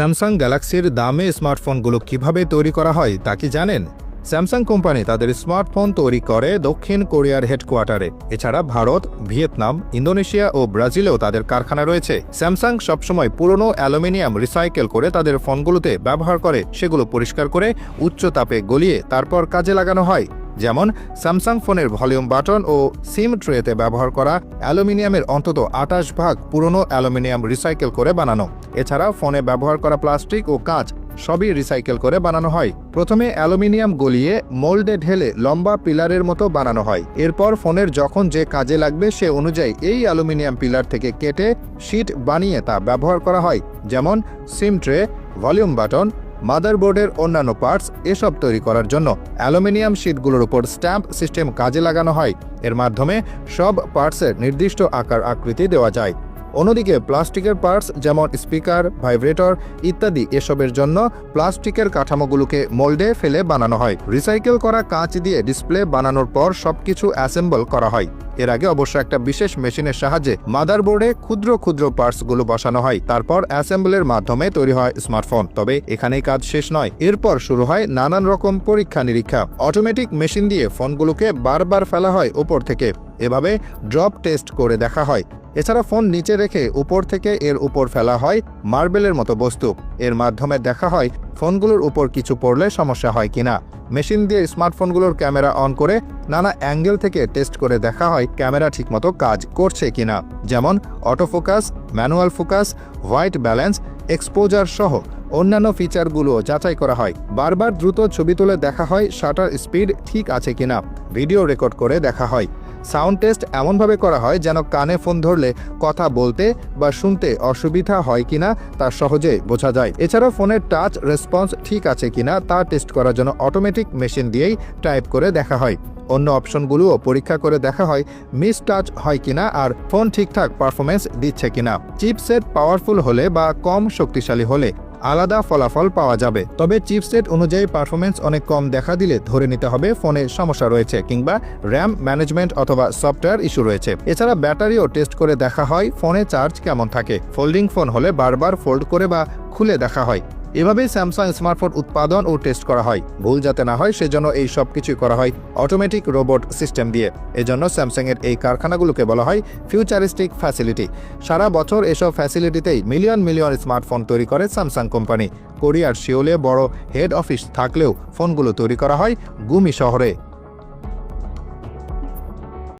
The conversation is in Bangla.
স্যামসাং গ্যালাক্সির দামে স্মার্টফোনগুলো কীভাবে তৈরি করা হয় তা কি জানেন? স্যামসাং কোম্পানি তাদের স্মার্টফোন তৈরি করে দক্ষিণ কোরিয়ার হেডকোয়ার্টারে। এছাড়া ভারত, ভিয়েতনাম, ইন্দোনেশিয়া ও ব্রাজিলেও তাদের কারখানা রয়েছে। স্যামসাং সবসময় পুরনো অ্যালুমিনিয়াম রিসাইকেল করে তাদের ফোনগুলোতে ব্যবহার করে, সেগুলো পরিষ্কার করে উচ্চ তাপে গলিয়ে তারপর কাজে লাগানো হয়। যেমন স্যামসাং ফোনের ভলিউম বাটন ও সিম ট্রেতে ব্যবহার করা অ্যালুমিনিয়ামের অন্তত আটাশ ভাগ পুরনো অ্যালুমিনিয়াম রিসাইকেল করে বানানো। এছাড়া ফোনে ব্যবহার করা প্লাস্টিক ও কাঁচ সবই রিসাইকেল করে বানানো হয়। প্রথমে অ্যালুমিনিয়াম গলিয়ে মোল্ডে ঢেলে লম্বা পিলারের মতো বানানো হয়। এরপর ফোনের যখন যে কাজে লাগবে সে অনুযায়ী এই অ্যালুমিনিয়াম পিলার থেকে কেটে শীট বানিয়ে তা ব্যবহার করা হয়। যেমন সিম ট্রে, ভলিউম বাটন মাদারবোর্ডের অন্যান্য পার্টস এসব তৈরি করার জন্য অ্যালুমিনিয়াম শিটগুলোর উপর স্ট্যাম্প সিস্টেম কাজে লাগানো হয়। এর মাধ্যমে সব পার্টসের নির্দিষ্ট আকার আকৃতি দেওয়া যায়। অন্যদিকে প্লাস্টিকের পার্টস যেমন স্পিকার, ভাইব্রেটর ইত্যাদি এসবের জন্য প্লাস্টিকের কাঠামোগুলোকে মোল্ডে ফেলে বানানো হয়। রিসাইকেল করা কাঁচ দিয়ে ডিসপ্লে বানানোর পর সবকিছু অ্যাসেম্বল করা হয়। এর আগে অবশ্য একটা বিশেষ মেশিনের সাহায্যে মাদারবোর্ডে ক্ষুদ্র ক্ষুদ্র পার্টসগুলো বসানো হয়, তারপর অ্যাসেম্বলের মাধ্যমে তৈরি হয় স্মার্টফোন। তবে এখানেই কাজ শেষ নয়, এরপর শুরু হয় নানান রকম পরীক্ষা নিরীক্ষা। অটোমেটিক মেশিন দিয়ে ফোনগুলোকে বারবার ফেলা হয় উপর থেকে। এভাবে ড্রপ টেস্ট করে দেখা হয়। এছাড়া ফোন নিচে রেখে উপর থেকে এর উপর ফেলা হয় মার্বেলের মতো বস্তু। এর মাধ্যমে দেখা হয়, ফোনগুলোর উপর কিছু পড়লে সমস্যা হয় কিনা। মেশিন দিয়ে স্মার্টফোনগুলোর ক্যামেরা অন করে নানা অ্যাঙ্গেল থেকে টেস্ট করে দেখা হয় ক্যামেরা ঠিকমতো কাজ করছে কিনা। যেমন autofocus, manual focus, white balance, exposure সহ অন্যান্য ফিচারগুলো যাচাই করা হয়। বারবার দ্রুত ছবি তুলে দেখা হয় শাটার স্পিড ঠিক আছে কিনা। ভিডিও রেকর্ড করে দেখা হয়। সাউন্ড টেস্ট এমনভাবে করা হয় যেন কানে ফোন ধরলে কথা বলতে বা শুনতে অসুবিধা হয় কিনা তা সহজে বোঝা যায়। এছাড়া ফোনের টাচ রেসপন্স ঠিক আছে কিনা তা টেস্ট করার জন্য অটোমেটিক মেশিন দিয়েই টাইপ করে দেখা হয়। অন্য অপশনগুলোও পরীক্ষা করে দেখা হয় মিস টাচ হয় কিনা আর ফোন ঠিকঠাক পারফরমেন্স দিচ্ছে কিনা। চিপসেট পাওয়ারফুল হলে বা কম শক্তিশালী হলে আলাদা ফলাফল পাওয়া যাবে। তবে চিপসেট অনুযায়ী পারফরমেন্স অনেক কম দেখা দিলে ধরে নিতে হবে ফোনে সমস্যা রয়েছে কিংবা র্যাম ম্যানেজমেন্ট অথবা সফটওয়্যার ইস্যু রয়েছে। এছাড়া ব্যাটারিও টেস্ট করে দেখা হয় ফোনে চার্জ কেমন থাকে। ফোল্ডিং ফোন হলে বারবার ফোল্ড করে বা খুলে দেখা হয়। এভাবেই স্যামসাং স্মার্টফোন উৎপাদন ও টেস্ট করা হয়। ভুল যাতে না হয়, সেজন্য এই সব কিছুই করা হয় অটোমেটিক রোবট সিস্টেম দিয়ে। এজন্য স্যামসাংয়ের এই কারখানাগুলোকে বলা হয় ফিউচারিস্টিক ফ্যাসিলিটি সারা বছর এসব ফ্যাসিলিটিতেই মিলিয়ন মিলিয়ন স্মার্টফোন তৈরি করে স্যামসাং কোম্পানি কোরিয়ার শিওলে বড় হেড অফিস থাকলেও ফোনগুলো তৈরি করা হয় গুমি শহরে।